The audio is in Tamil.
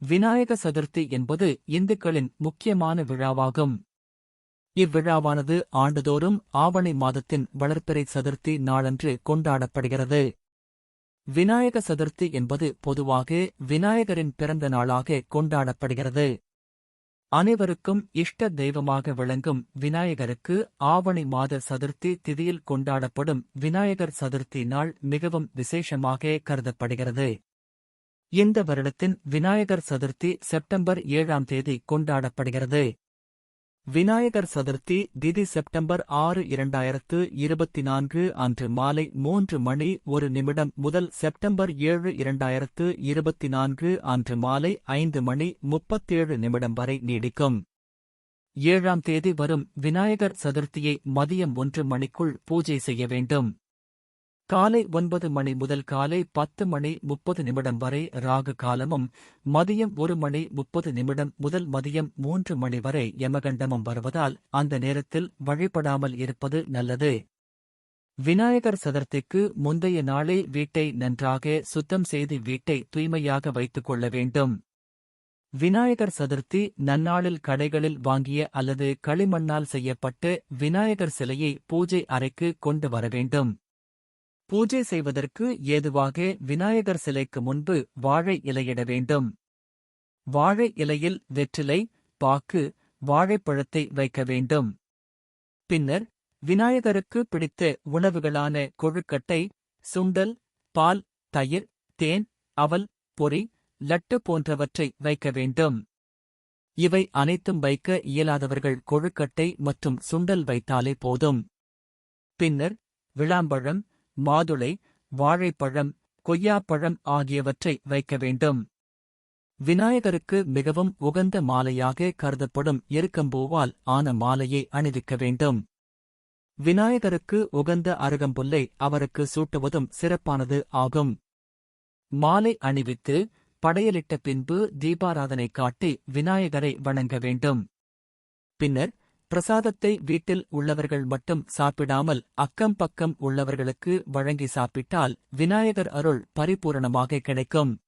விநாயக சதுர்த்தி என்பது இந்துக்களின் முக்கியமான விழாவாகும். இவ்விழாவானது ஆண்டுதோறும் ஆவணி மாதத்தின் வளர்ப்பிறை சதுர்த்தி நாளன்று கொண்டாடப்படுகிறது. விநாயக சதுர்த்தி என்பது பொதுவாக விநாயகரின் பிறந்த நாளாக கொண்டாடப்படுகிறது. அனைவருக்கும் இஷ்ட தெய்வமாக விளங்கும் விநாயகருக்கு ஆவணி மாத சதுர்த்தி திதியில் கொண்டாடப்படும் விநாயகர் சதுர்த்தி நாள் மிகவும் விசேஷமாக கருதப்படுகிறது. இந்த வருடத்தின் விநாயகர் சதுர்த்தி செப்டம்பர் ஏழாம் தேதி கொண்டாடப்படுகிறது. விநாயகர் சதுர்த்தி திதி செப்டம்பர் ஆறு இரண்டாயிரத்து இருபத்தி நான்கு அன்று மாலை மூன்று மணி ஒரு நிமிடம் முதல் செப்டம்பர் ஏழு இரண்டாயிரத்து இருபத்தி நான்கு அன்று மாலை ஐந்து மணி முப்பத்தேழு நிமிடம் வரை நீடிக்கும். ஏழாம் தேதி வரும் விநாயகர் சதுர்த்தியை மதியம் ஒன்று மணிக்குள் பூஜை செய்ய வேண்டும். காலை ஒன்பது மணி முதல் காலை பத்து மணி முப்பது நிமிடம் வரை ராகு காலமும் மதியம் ஒரு மணி முப்பது நிமிடம் முதல் மதியம் மூன்று மணி வரை யமகண்டமும் வருவதால் அந்த நேரத்தில் வழிபடாமல் இருப்பது நல்லது. விநாயகர் சதுர்த்திக்கு முந்தைய நாளே வீட்டை நன்றாக சுத்தம் செய்து வீட்டை தூய்மையாக வைத்துக் கொள்ள வேண்டும். விநாயகர் சதுர்த்தி நன்னாளில் கடைகளில் வாங்கிய அல்லது களிமண்ணால் செய்யப்பட்ட விநாயகர் சிலையை பூஜை அறைக்கு கொண்டு வர வேண்டும். பூஜை செய்வதற்கு ஏதுவாக விநாயகர் சிலைக்கு முன்பு வாழை இலையிட வேண்டும். வாழை இலையில் வெற்றிலை பாக்கு வாழைப்பழத்தை வைக்க வேண்டும். பின்னர் விநாயகருக்கு பிடித்த உணவுகளான கொழுக்கட்டை சுண்டல் பால் தயிர் தேன் அவல் பொறி லட்டு போன்றவற்றை வைக்க வேண்டும். இவை அனைத்தும் வைக்க இயலாதவர்கள் கொழுக்கட்டை மற்றும் சுண்டல் வைத்தாலே போதும். பின்னர் விளாம்பழம் மாதுளை வாழைப்பழம் கொய்யாப்பழம் ஆகியவற்றை வைக்க வேண்டும். விநாயகருக்கு மிகவும் உகந்த மாலையாக கருதப்படும் எருக்கம்பூவால் ஆன மாலையை அணிவிக்க வேண்டும். விநாயகருக்கு உகந்த அருகம்புல்லை அவருக்கு சூட்டுவதும் சிறப்பானது ஆகும். மாலை அணிவித்து படையலிட்ட பின்பு தீபாராதனை காட்டி விநாயகரை வணங்க வேண்டும். பின்னர் பிரசாதத்தை வீட்டில் உள்ளவர்கள் மட்டும் சாப்பிடாமல் அக்கம் பக்கம் உள்ளவர்களுக்கு வழங்கி சாப்பிட்டால் விநாயகர் அருள் பரிபூரணமாக கிடைக்கும்.